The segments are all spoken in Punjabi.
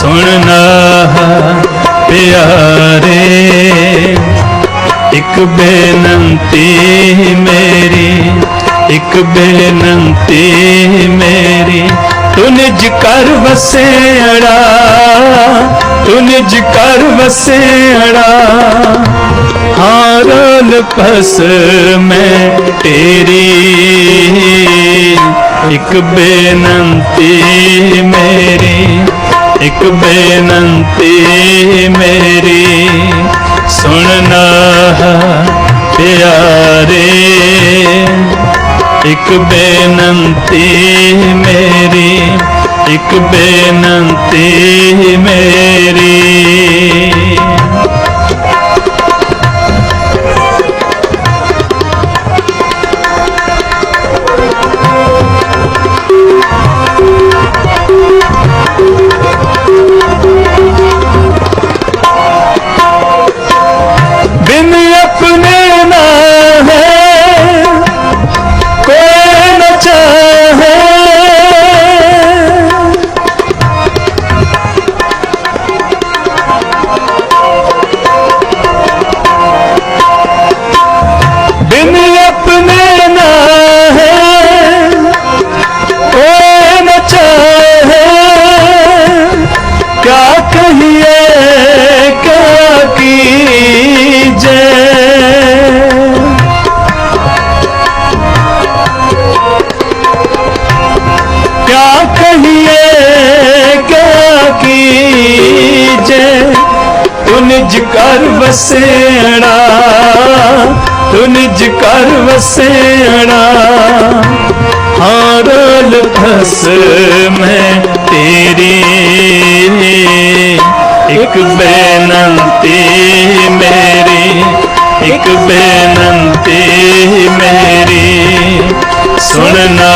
ਸੁਣਨਾ ਪਿਆਰੇ, ਇੱਕ ਬੇਨੰਤੀ ਮੇਰੀ, ਇੱਕ ਬੇਨੰਤੀ ਮੇਰੀ, ਤੂੰ ਨਿਜ ਕਰ ਵਸੇੜਾ, ਤੂੰ ਨਿਜ ਕਰ ਵਸੇੜਾ। ਹਾਰਲ ਪਸ ਮੈਂ ਤੇਰੀ, ਇੱਕ ਬੇਨੰਤੀ ਮੇਰੀ ਇੱਕ ਬੇਨਤੀ ਮੇਰੀ ਸੁਣਨਾ ਪਿਆਰੇ। ਇੱਕ ਬੇਨੰਤੀ ਮੇਰੀ ਇੱਕ ਬੇਨਤੀ ਮੇਰੀ। ਵਸੇਣਾ, ਤੂੰ ਨਿਜ ਕਰ ਵਸੇਣਾ। ਹਾਰਲ ਭਸ ਮੈਂ ਤੇਰੀ। ਇੱਕ ਬੇਨੰਤੀ ਮੇਰੀ, ਇੱਕ ਬੇਨੰਤੀ ਮੇਰੀ। ਸੁਣਨਾ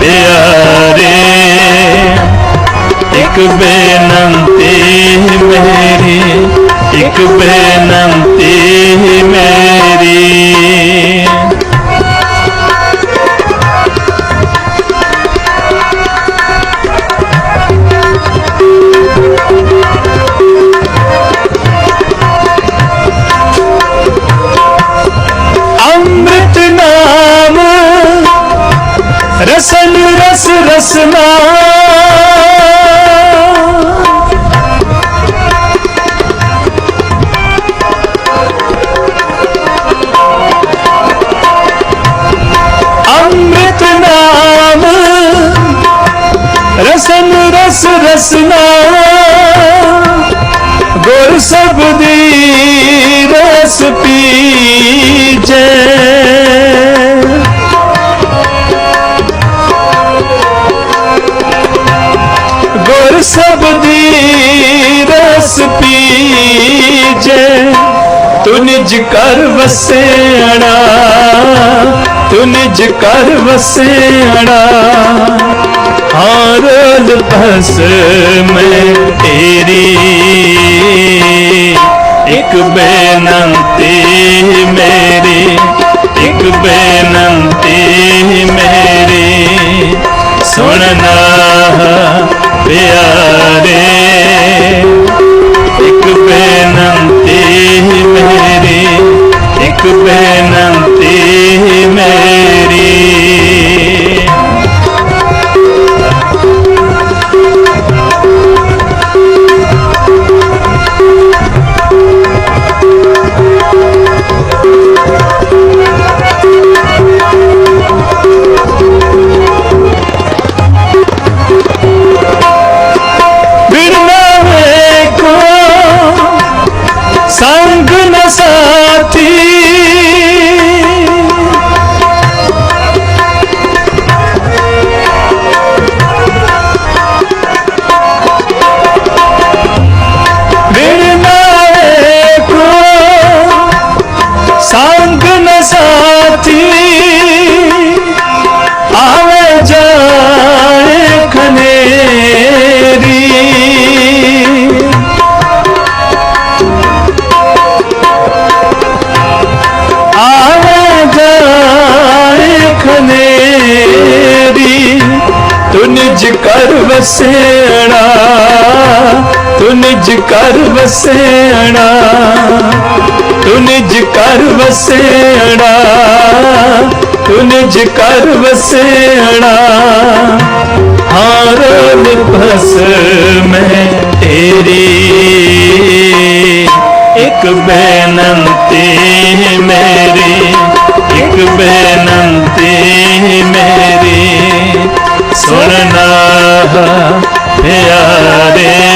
ਪਿਆਰੇ, ਇੱਕ ਬੇਨੰਤੀ ਮੇਰੀ। ਇੱਕ ਬੇਨੰਤੀ ਮੇਰੀ। ਸਬਦੀ ਰਸ ਪੀਜੈ ਗੁਰ ਸਬਦੀ ਰਸ ਪੀਜੈ ਤੂੰ ਨਿਜ ਕਰ ਵਸੇੜਾ ਤੂੰ ਨਿਜ ਕਰ ਵਸੇੜਾ ਹਾਰਲ ਬਸ ਮੈਂ ਤੇਰੀ। ਇੱਕ ਬੇਨੰਤੀ ਮੇਰੀ ਇੱਕ ਬੇਨੰਤੀ ਮੇਰੀ। ਸੁਣਨਾ ਪਿਆਰੇ ਇੱਕ ਬੇਨੰਤੀ ਮੇਰੀ ਇੱਕ ਬੇਨੰਤੀ ਮੇਰੀ। ਨਿਜ ਕਰ ਵਸੇਣਾ, ਤੂੰ ਨਿਜ ਕਰ ਵਸੇਣਾ, ਤੂੰ ਨਿਜ ਕਰ ਵਸੇਣਾ, ਤੂੰ ਨਿਜ ਕਰ ਵਸੇਣਾ। ਹਾਰ ਨਿਭਸ ਮੈਂ ਤੇਰੀ, ਇੱਕ ਬੇਨੰਤੀ ਮੇਰੀ, ਇੱਕ ਬੇਨੰਤੀ ਮੇਰੀ। ਸੁਣਨਾ ਪਿਆਰੇ ਇੱਕ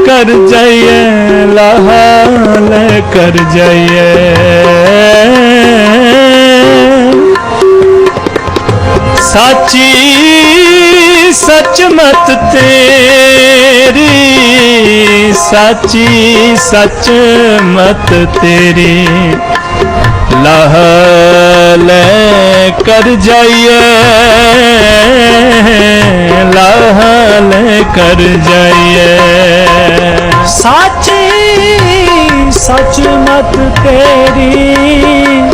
ਲੈ ਕਰ ਜਾਈਏ ਲਾਹਾ ਲੈ ਕਰ ਜਾਈਏ ਸਾਚੀ ਸੱਚ ਮਤ ਤੇਰੀ ਸਾਚੀ ਸੱਚ ਮਤ ਤੇਰੀ ਲਾਹ ਲੈ ਸਾਚੀ ਸੱਚ ਮਤ ਤੇਰੀ।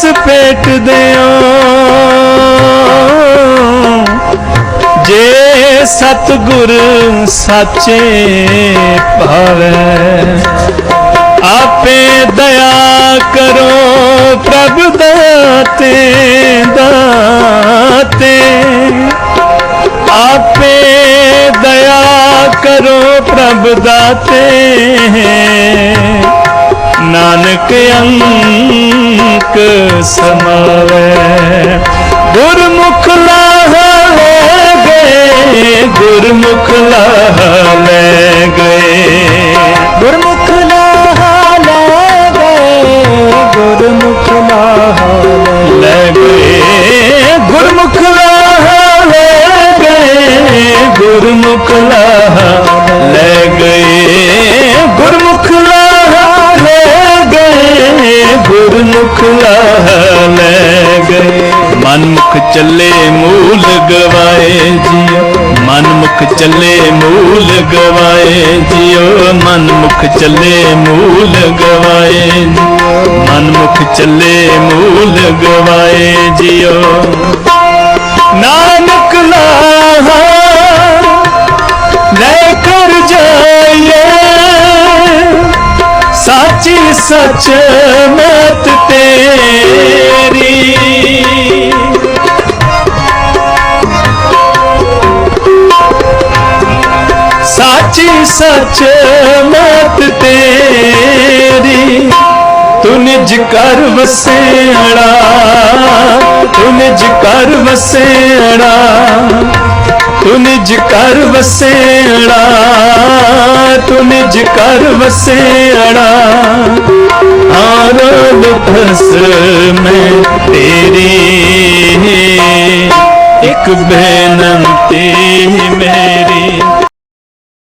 ਸੀਸ ਭੇਟ ਦਿਓ। ਜੇ ਸਤਿਗੁਰ ਸਾਚੇ ਭਾਵੇ, ਆਪੇ ਦਇਆ ਕਰੋ ਪ੍ਰਭ ਦਾਤੇ ਦਾਤੇ। ਆਪੇ ਦਇਆ ਕਰੋ ਪ੍ਰਭ ਦਾਤੇ। ਨਾਨਕ ਅੰਕ ਸਮਾਵੇ। ਗੁਰਮੁਖ ਲਾਹ ਲੈ ਗੁਰਮੁਖ ਲਾਹ ਚੱਲੇ ਮੂਲ ਗਵਾਏ ਜਿਓ ਮਨ ਮੁਖ ਚੱਲੇ ਮੂਲ ਗਵਾਏ ਜਿਓ ਮਨ ਮੁਖ ਚੱਲੇ ਮੂਲ ਗਵਾਏ ਮਨ ਮੁਖ ਚੱਲੇ ਮੂਲ ਗਵਾਏ ਜਿਉ ਨਾਨਕ ਲਾਹਾ ਲੈ ਕਰ ਜਾਈਏ, ਸਾਚੀ ਸੱਚ ਮਤ ਤੇਰੀ। ਸਾਚੀ ਸੱਚ ਮਤ ਤੇਰੀ ਤੂੰ ਨਿਜ ਕਰ ਵਸੇੜਾ ਤੂੰ ਨਿਜ ਕਰ ਵਸੇੜਾ ਤੂੰ ਨਿਜ ਕਰ ਵਸੇੜਾ ਤੂੰ ਨਿਜ ਕਰ ਵਸੇੜਾ ਆਰੋਲ ਫਸ ਮੈਂ ਤੇਰੀ ਇੱਕ ਬੇਨੰਤੀ ਮੇਰੀ